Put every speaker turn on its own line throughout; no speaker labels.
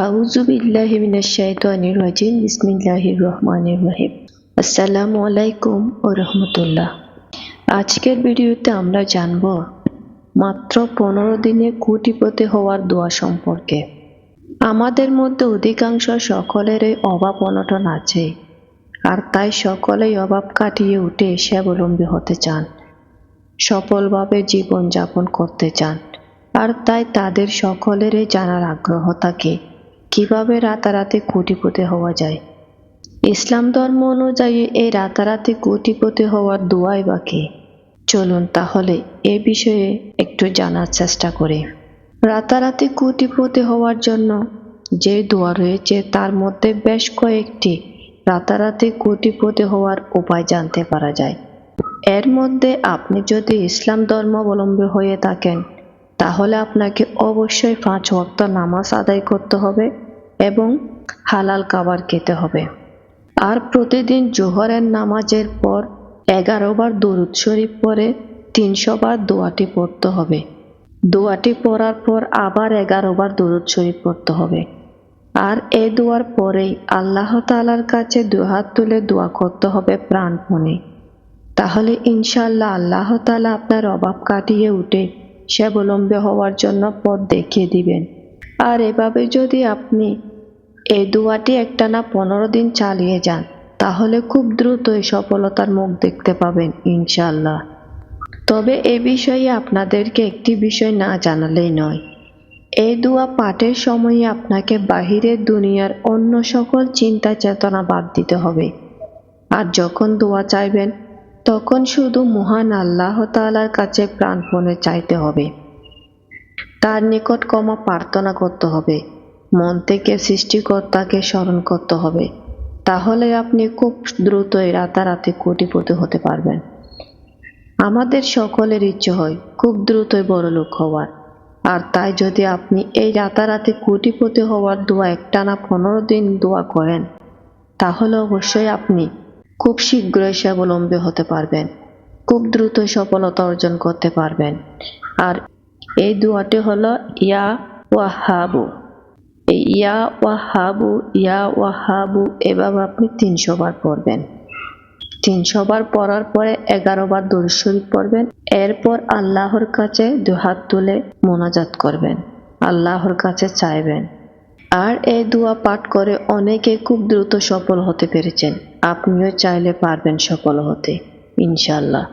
আউযু বিল্লাহি মিনাশ শাইতানির রাজিম বিসমিল্লাহির রহমানির রহিম আসসালামু আলাইকুম ও রহমতুল্লাহ আজকের ভিডিওতে আমরা জানব মাত্র পনেরো দিনে কোটিপতি হওয়ার দোয়া সম্পর্কে। আমাদের মধ্যে অধিকাংশ সকলেরই অভাব অনটন আছে, আর তাই সকলেই অভাব কাটিয়ে উঠে স্বাবলম্বী হতে চান, সফলভাবে জীবন যাপন করতে চান, আর তাই তাদের সকলেরই জানার আগ্রহ থাকে। কীভাবে রাতারাতি কোটিপতি হওয়া যায়? ইসলাম ধর্ম অনুযায়ী এই রাতারাতি কোটিপতি হওয়ার দোয়াই বাকি চলুন তাহলে এ বিষয়ে একটু জানার চেষ্টা করি। রাতারাতি কোটিপতি হওয়ার জন্য যে দোয়া রয়েছে, তার মধ্যে বেশ কয়েকটি রাতারাতি কোটিপতি হওয়ার উপায় জানতে পারা যায়। এর মধ্যে আপনি যদি ইসলাম ধর্মাবলম্বী হয়ে থাকেন, তাহলে আপনাকে অবশ্যই পাঁচ ওয়াক্ত নামাজ আদায় করতে হবে। এবং হালাল খাবার খেতে হবে। আর প্রতিদিন জোহরের নামাজের পর এগারো বার দরুদ শরীফ পরে তিনশো বার দোয়াটি পড়তে হবে। দোয়াটি পড়ার পর আবার এগারো বার দরুদ শরীফ পড়তে হবে। আর এ দোয়ার পরেই আল্লাহ তালার কাছে দুহাত তুলে দোয়া করতে হবে প্রাণপণে তাহলে ইনশাল্লাহ আল্লাহ তালা আপনার অভাব কাটিয়ে উঠে স্বাবলম্বী হওয়ার জন্য পথ দেখিয়ে দিবেন। আর এভাবে যদি আপনি এই দোয়াটি একটানা পনেরো দিন চালিয়ে যান, তাহলে খুব দ্রুতই সফলতার মুখ দেখতে পাবেন ইনশাল্লাহ তবে এ বিষয়ে আপনাদেরকে একটি বিষয় না জানালেই নয়। এই দোয়া পাঠের সময়ে আপনাকে বাহিরের দুনিয়ার অন্য সকল চিন্তা চেতনা বাদ দিতে হবে। আর যখন দোয়া চাইবেন, তখন শুধু মহান আল্লাহ তালার কাছে প্রাণপণে চাইতে হবে। তার নিকট ক্ষমা প্রার্থনা করতে হবে। মন থেকে সৃষ্টিকর্তাকে স্মরণ করতে হবে। তাহলে আপনি খুব দ্রুতই রাতারাতি কোটিপতি হতে পারবেন। আমাদের সকলের ইচ্ছে হয় খুব দ্রুতই বড় লোক হওয়ার। আর তাই যদি আপনি এই রাতারাতি কোটিপতি হওয়ার দোয়া একটানা পনেরো দিন দোয়া করেন, তাহলে অবশ্যই আপনি খুব শীঘ্রই স্বাবলম্বী হতে পারবেন, খুব দ্রুত সফলতা অর্জন করতে পারবেন। আর এই দোয়াটি হলো, ইয়া ওয়াহাবু। ইয়া ওয়াহাবু ইয়া ওয়াহাবু, এভাবে আপনি তিনশো বার পড়বেন। তিনশো বার পড়ার পরে এগারো বার শরীফ পড়বেন। এরপর আল্লাহর কাছে দুহাত তুলে মোনাজাত করবেন। আল্লাহর কাছে চাইবেন। আর এই দোয়া পাঠ করে অনেকে খুব দ্রুত সফল হতে পেরেছেন। আপনিও চাইলে পারবেন সফল হতে ইনশাল্লাহ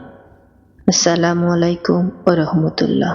আসসালামু আলাইকুম ও রহমতুল্লাহ